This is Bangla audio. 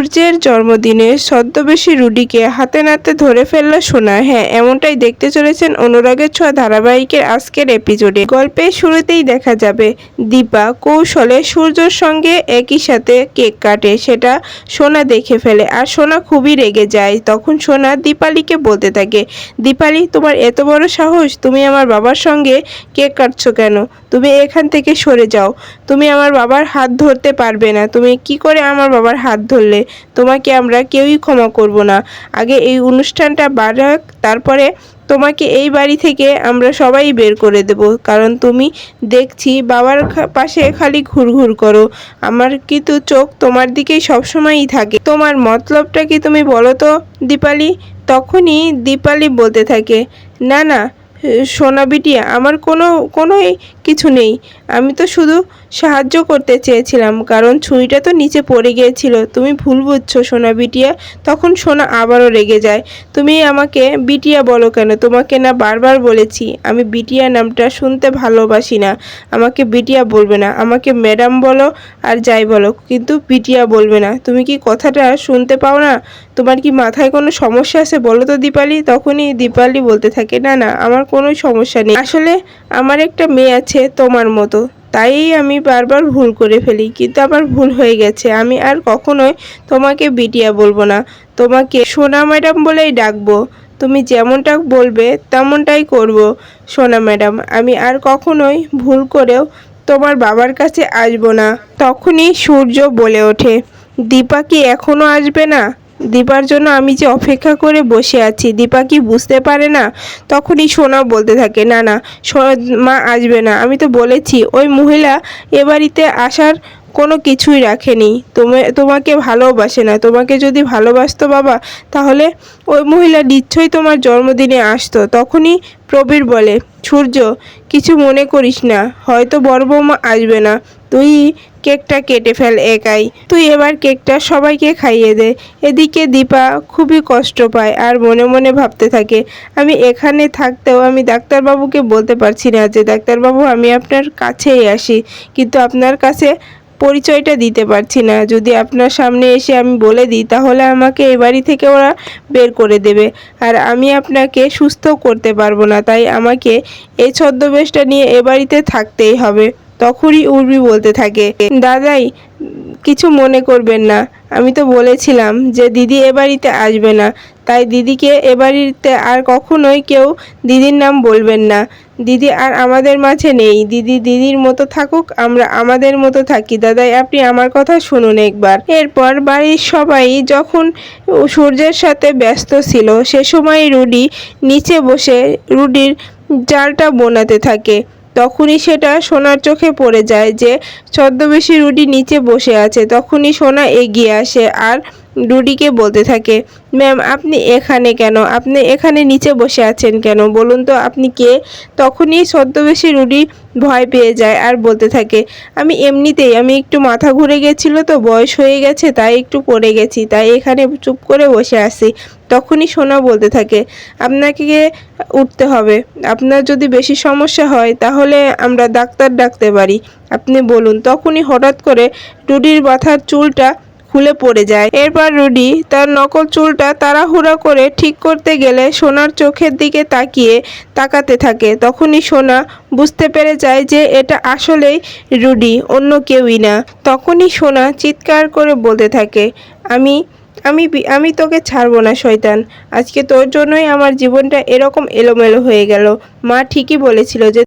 সূর্যের জন্মদিনে ছদ্মবেশী রুডিকে হাতে নাতে ধরে ফেলল সোনা। হ্যাঁ এমনটাই দেখতে চলেছেন অনুরাগের ছোঁয়া ধারাবাহিকের আজকের এপিসোডে। গল্পের শুরুতেই দেখা যাবে, দীপা কৌশলে সূর্যর সঙ্গে একই সাথে কেক কাটে, সেটা সোনা দেখে ফেলে। আর সোনা খুবই রেগে যায়, তখন সোনা দীপালিকে বলতে থাকে, দীপালি, তোমার এত বড় সাহস, তুমি আমার বাবার সঙ্গে কেক কাটছো কেন? তুমি এখান থেকে সরে যাও। তুমি আমার বাবার হাত ধরতে পারবে না। তুমি কি করে আমার বাবার হাত ধরলে? তোমাকে আমরা কেউই ক্ষমা করব না। আগে এই অনুষ্ঠানটা বাড়াক তারপরে তোমাকে এই বাড়ি থেকে আমরা সবাই বের করে দেব। কারণ তুমি দেখছি বাবার পাশে খালি ঘুরঘুর করো। আমার কিন্তু চোখ তোমার দিকেই সবসময়ই থাকে। তোমার মতলবটা কি তুমি বলো তো, দীপালি? তখনই দীপালি বলতে থাকে, না না সোনা বিটিয়া, আমার কোনো, কোনোই কিছু নেই। আমি তো শুধু সাহায্য করতে চেয়েছিলাম, কারণ ছুরিটা তো নিচে পড়ে গিয়েছিল। তুমি ভুল বুঝছ সোনা বিটিয়া, তখন সোনা আবারও রেগে যায়। তুমি আমাকে বিটিয়া বলো কেন? তোমাকে না বারবার বলেছি, আমি বিটিয়া নামটা শুনতে ভালোবাসি না। আমাকে বিটিয়া বলবে না, আমাকে ম্যাডাম বলো আর যাই বলো, কিন্তু বিটিয়া বলবে না। তুমি কি কথাটা শুনতে পাও না? তোমার কি মাথায় কোনো সমস্যা আছে বলো তো দীপালি? তখনই দীপালি বলতে থাকে, না না, আমার কোনো সমস্যা নেই। আসলে আমার একটা মেয়ে আছে তোমার মতো। তাই আমি বারবার ভুল করে ফেলি, কিন্তু আমার ভুল হয়ে গেছে। আমি আর কখনোই তোমাকে বিটিয়া বলব না। তোমাকে সোনা ম্যাডাম বলেই ডাকবো। তুমি যেমনটা বলবে তেমনটাই করব, সোনা ম্যাডাম। আমি আর কখনোই ভুল করেও তোমার বাবার কাছে আসব না। তখনই সূর্য বলে ওঠে, দীপা কি এখনও আসবে না? দীপার জন্য আমি যে অপেক্ষা করে বসে আছি, দীপা কি বুঝতে পারে না? তখনই সোনা বলতে থাকে, না না মা আসবে না। আমি তো বলেছি, ওই মহিলা এ বাড়িতে আসার কোনো কিছুই রাখেনি। তুমি, তোমাকে ভালোবাসে না। তোমাকে যদি ভালোবাসতো বাবা, তাহলে ওই মহিলা নিশ্চয়ই তোমার জন্মদিনে আসতো। তখনই প্রবীর বলে, সূর্য, কিছু মনে করিস না। হয়তো বড় বৌমা আসবে না। তুই কেকটা কেটে ফেল একাই। তুই এবার কেকটা সবাইকে খাইয়ে দে। এদিকে দীপা খুবই কষ্ট পায় আর মনে মনে ভাবতে থাকে, আমি এখানে থাকতেও আমি ডাক্তারবাবুকে বলতে পারছি না যে, ডাক্তারবাবু, আমি আপনার কাছেই আসি, কিন্তু আপনার কাছে পরিচয়টা দিতে পারছি না। যদি আপনার সামনে এসে আমি বলে দিই, তাহলে আমাকে এ বাড়ি থেকে ওরা বের করে দেবে। আর আমি আপনাকে সুস্থ করতে পারব না, তাই আমাকে এই ছদ্মবেশটা নিয়ে এ বাড়িতে থাকতেই হবে। তখনই উর্বি বলতে থাকে, দাদাই, কিছু মনে করবেন না। আমি তো বলেছিলাম যে দিদি এ বাড়িতে আসবে না। তাই দিদিকে এ বাড়িতে আর কখনোই কেউ দিদির নাম বলবেন না। দিদি আর আমাদের মাঝে নেই। দিদি দিদির মতো থাকুক, আমরা আমাদের মতো থাকি। দাদাই, আপনি আমার কথা শুনুন একবার। এরপর বাড়ির সবাই যখন সূর্যের সাথে ব্যস্ত ছিল, সে সময় রুডি নিচে বসে রুডির জালটা বোনাতে থাকে। তখনই সেটা সোনার চোখে পড়ে যায় যে ছদ্মবেশী রুডি নিচে বসে আছে, তখনই সোনা এগিয়ে আসে। আর রুডিকে বলতে থাকে, ম্যাম, আপনি এখানে কেন? আপনি এখানে নিচে বসে আছেন কেন? বলুন তো, আপনি কে? তখনই ছদ্মবেশী রুডি ভয় পেয়ে যায় আর বলতে থাকে, আমি এমনিতেই, আমি একটু মাথা ঘুরে গেছিল তো, বয়স হয়ে গেছে, তাই একটু পড়ে গেছি, তাই এখানে চুপ করে বসে আছি। তখনই সোনা বলতে থাকে, আপনাকে উঠতে হবে। আপনার যদি বেশি সমস্যা হয়, তাহলে আমরা ডাক্তার ডাকতে পারি। আপনি বলুন। তখনই হঠাৎ করে রুডির মাথার চুলটা খুলে পড়ে যায়। এরপর রুডি তার নকল চুলটা তাড়াহুড়া করে ঠিক করতে গেলে সোনার চোখের দিকে তাকিয়ে তাকাতে থাকে। তখনই সোনা বুঝতে পেরে যায় যে এটা আসলেই রুডি, অন্য কেউই না। তখনই সোনা চিৎকার করে বলতে থাকে, আমি আমি আমি তোকে ছাড়বো না, শয়তান। আজকে তোর জন্যই আমার জীবনটা এরকম এলোমেলো হয়ে গেল। মা ঠিকই বলেছিল যে